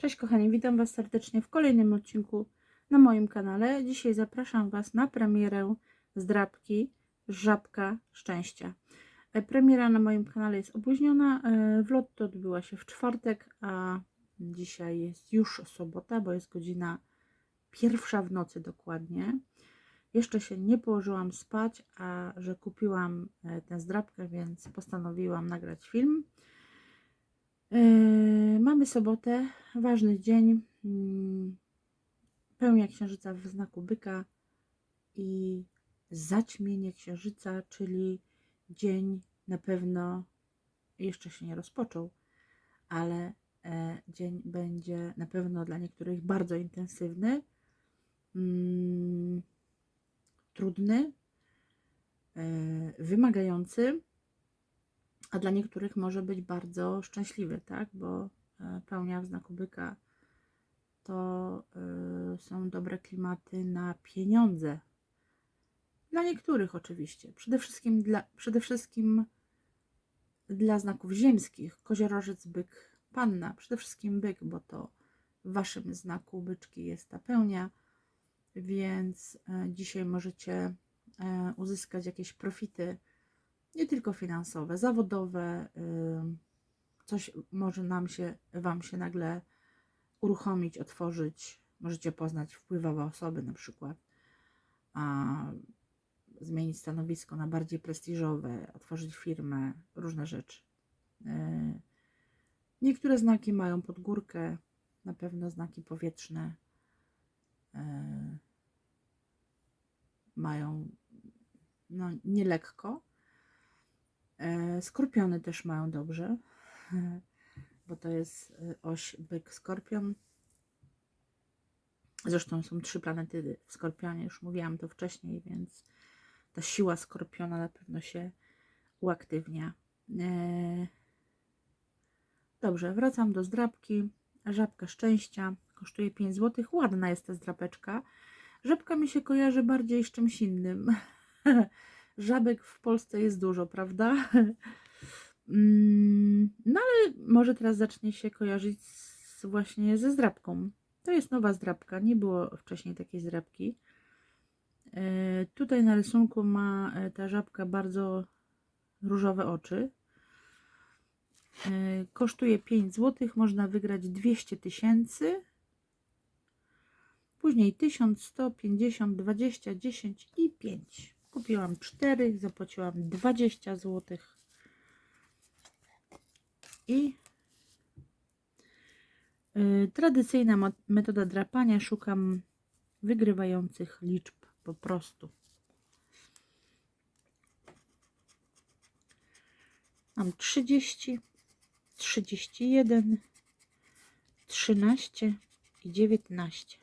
Cześć kochani, witam Was serdecznie w kolejnym odcinku na moim kanale. Dzisiaj zapraszam Was na premierę zdrabki Żabka Szczęścia. E, Premiera na moim kanale jest opóźniona. e, Wlot odbyła się w czwartek, a dzisiaj jest już sobota, bo jest godzina pierwsza w nocy dokładnie. Jeszcze się nie położyłam spać, a że kupiłam e, tę zdrabkę, więc postanowiłam nagrać film. Yy, Mamy sobotę, ważny dzień. mm, Pełnia księżyca w znaku byka i zaćmienie księżyca, czyli dzień na pewno jeszcze się nie rozpoczął, ale e, dzień będzie na pewno dla niektórych bardzo intensywny, mm, trudny, e, wymagający a dla niektórych może być bardzo szczęśliwy, tak? Bo e, pełnia w znaku byka to e, są dobre klimaty na pieniądze. Dla niektórych oczywiście. Przede wszystkim dla, przede wszystkim dla znaków ziemskich. Koziorożec, byk, panna. Przede wszystkim byk, bo to w waszym znaku byczki jest ta pełnia, więc e, dzisiaj możecie uzyskać jakieś profity nie tylko finansowe, zawodowe. Coś może nam się, Wam się nagle uruchomić, otworzyć. Możecie poznać wpływowe osoby na przykład, a zmienić stanowisko na bardziej prestiżowe, otworzyć firmę, różne rzeczy. Yy, Niektóre znaki mają pod górkę, na pewno znaki powietrzne yy, mają no, nielekko. E, Skorpiony też mają dobrze, bo to jest e, oś byk-skorpion. Zresztą są trzy planety w Skorpionie, już mówiłam to wcześniej, więc ta siła Skorpiona na pewno się uaktywnia. E, Dobrze, wracam do zdrabki. Żabka szczęścia kosztuje 5 zł. Ładna jest ta zdrapeczka. Żabka mi się kojarzy bardziej z czymś innym. Żabek w Polsce jest dużo, prawda? Mm, No ale może teraz zacznie się kojarzyć z, właśnie ze zdrabką. To jest nowa zdrabka, nie było wcześniej takiej zdrabki. E, Tutaj na rysunku ma e, ta żabka bardzo różowe oczy. E, Kosztuje 5 zł, można wygrać 200 tysięcy. Później 1150, 20, 10 i 5. Kupiłam 4, zapłaciłam 20 zł. I y, tradycyjna metoda drapania. Szukam wygrywających liczb po prostu. Mam 30, 31, 13 i 19.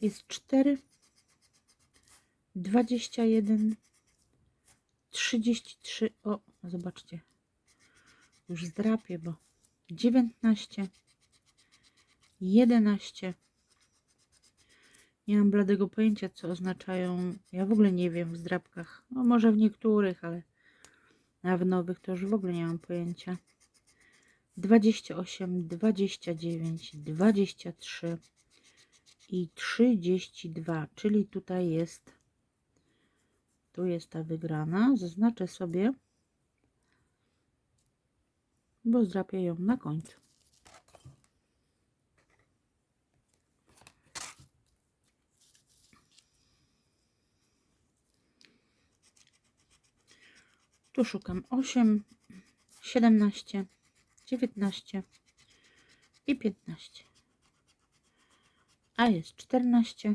Jest 4, 21, 33. O, zobaczcie. Już zdrapię, bo 19, 11. Nie mam bladego pojęcia, co oznaczają. Ja w ogóle nie wiem w zdrapkach. No, może w niektórych, ale a w nowych to już w ogóle nie mam pojęcia. 28, 29, 23 i 32, czyli tutaj jest tu jest ta wygrana. Zaznaczę sobie, bo zdrapię ją na końcu. Tu szukam 8, 17, 19 i 15. A jest 14,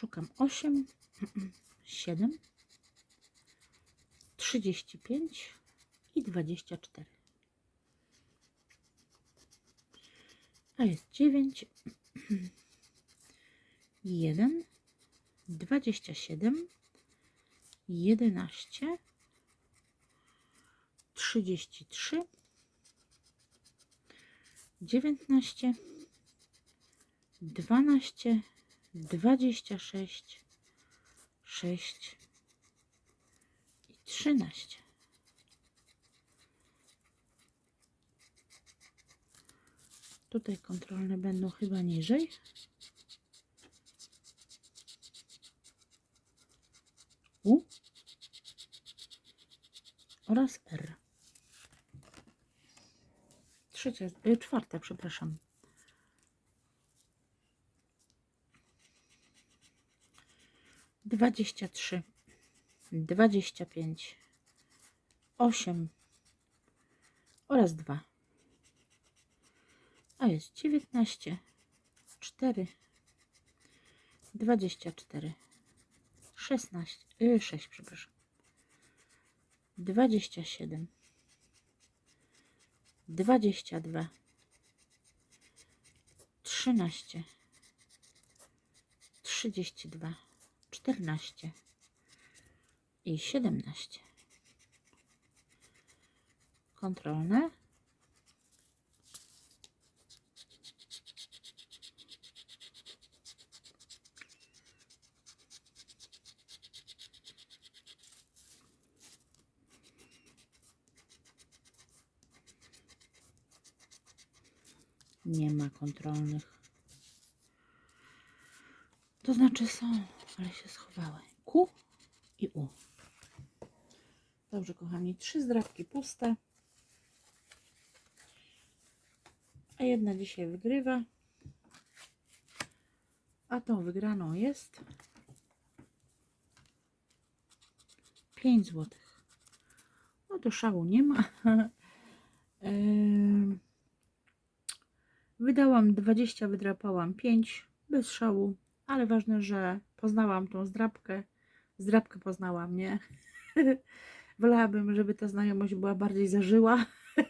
Szukam 8, 7, 35 i 24. A jest 9, 1, 27, 11, 33, 19, 12, 26, 6 i 13. Tutaj kontrolne będą chyba niżej. U oraz R. Trzecia, y, czwarta, przepraszam. Dwadzieścia trzy, dwadzieścia pięć, osiem oraz dwa. A jest dziewiętnaście, cztery, dwadzieścia cztery, szesnaście, y, sześć, przepraszam. Dwadzieścia siedem, dwadzieścia dwa, trzynaście, trzydzieści dwa, czternaście i siedemnaście. Kontrolne. Nie ma kontrolnych. To znaczy są, ale się schowały. Q i U. Dobrze, kochani, trzy zdrabki puste. A jedna dzisiaj wygrywa. A tą wygraną jest 5 złotych. No to szału nie ma. Wydałam 20, wydrapałam 5 bez szału, ale ważne, że poznałam tą zdrabkę. Zdrabkę poznała mnie. Wolałabym, żeby ta znajomość była bardziej zażyła.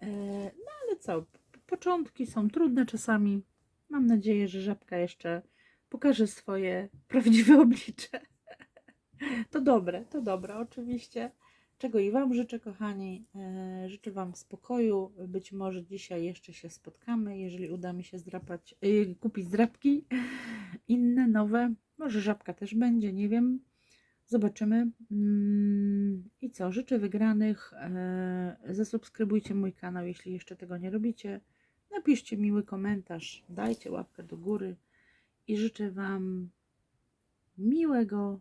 E, no ale co, początki są trudne czasami. Mam nadzieję, że żabka jeszcze pokaże swoje prawdziwe oblicze. To dobre, to dobre, oczywiście. Czego i Wam życzę, kochani. E, życzę Wam spokoju. Być może dzisiaj jeszcze się spotkamy, jeżeli uda mi się zdrapać, e, kupić zdrapki inne, nowe. Może żabka też będzie, nie wiem. Zobaczymy. Mm, I co? Życzę wygranych. E, zasubskrybujcie mój kanał, jeśli jeszcze tego nie robicie. Napiszcie miły komentarz, dajcie łapkę do góry i życzę Wam miłego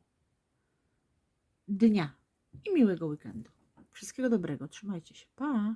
dnia i miłego weekendu. Wszystkiego dobrego. Trzymajcie się. Pa!